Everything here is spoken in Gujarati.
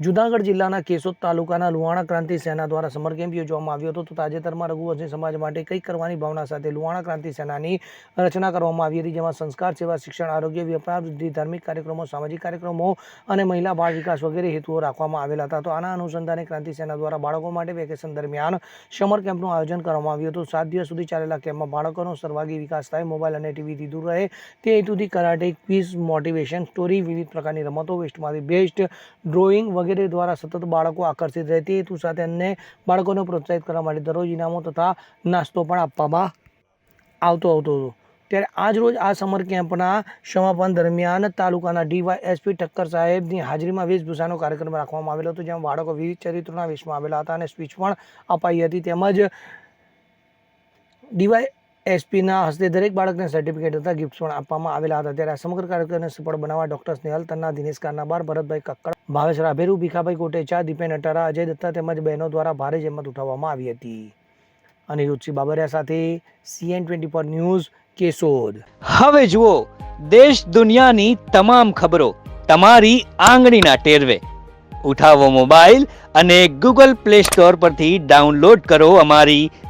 જુનાગઢ જિલ્લાના કેશોદ તાલુકાના લુહાણા ક્રાંતિ સેના દ્વારા સમર કેમ્પ યોજવામાં આવ્યો હતો. તો તાજેતરમાં રઘુવંશી સમાજ માટે કંઈક કરવાની ભાવના સાથે લુહાણા ક્રાંતિ સેનાની રચના કરવામાં આવી હતી, જેમાં સંસ્કાર, સેવા, શિક્ષણ, આરોગ્ય વ્યાપાર વૃદ્ધિ, ધાર્મિક કાર્યક્રમો, સામાજિક કાર્યક્રમો અને મહિલા બાળ વિકાસ વગેરે હેતુઓ રાખવામાં આવેલા હતા. તો આના અનુસંધાને ક્રાંતિ સેના દ્વારા બાળકો માટે વેકેશન દરમિયાન સમર કેમ્પનું આયોજન કરવામાં આવ્યું હતું. સાત દિવસ સુધી ચાલેલા કેમ્પમાં બાળકોનો સર્વાગી વિકાસ થાય, મોબાઈલ અને ટીવીથી દૂર રહે. તે હેતુથી કરાટે ક્વિઝ મોટિવેશન સ્ટોરી, વિવિધ પ્રકારની રમતો, વેસ્ટમાંથી બેસ્ટ ડ્રોઈંગ વગેરે દ્વારા સતત બાળકો આકર્ષિત રહે હેતુ સાથે અન્ય બાળકોને પ્રોત્સાહિત કરવા માટે દરરોજ ઇનામો તથા નાસ્તો પણ આપવામાં આવતો આવતો હતો. ત્યારે આજ રોજ આ સમર કેમ્પના સમાપન દરમિયાન તાલુકાના ડીવાયએસપી ઠક્કર સાહેબની હાજરીમાં વેશભૂષાનો કાર્યક્રમ રાખવામાં આવેલો હતો, જેમાં બાળકો વિવિધ ચરિત્રોના વેશમાં આવેલા હતા અને સ્પીચ પણ અપાઈ હતી. તેમજ ડીવાય એસપીના હસ્તે દરેક બાળકને સર્ટિફિકેટ તથા ગિફ્ટ પણ આપવામાં આવેલા હતા. ત્યારે આ સમગ્ર કાર્યક્રમને સફળ બનાવવા ડોક્ટર સ્નેહલ, તન્ના, દિનેશ કાનાબાર ભરતભાઈ કક્કડ, ભાવેશ રાભેરુ, ભીખાભાઈ કોટેચા દીપેન અટારા, અજય દત્તા તેમજ બહેનો દ્વારા ભારે જહેમત ઉઠાવવામાં આવી હતી. અનિરુદ્ધસિંહ બાબરિયા સાથે CN twenty four news Keshod. હવે જુઓ, દેશ દુનિયાની તમામ ખબરો તમારી આંગળીના ટેરવે. ઉઠાવો મોબાઈલ અને ગૂગલ પ્લે સ્ટોર પરથી ડાઉનલોડ કરો અમારી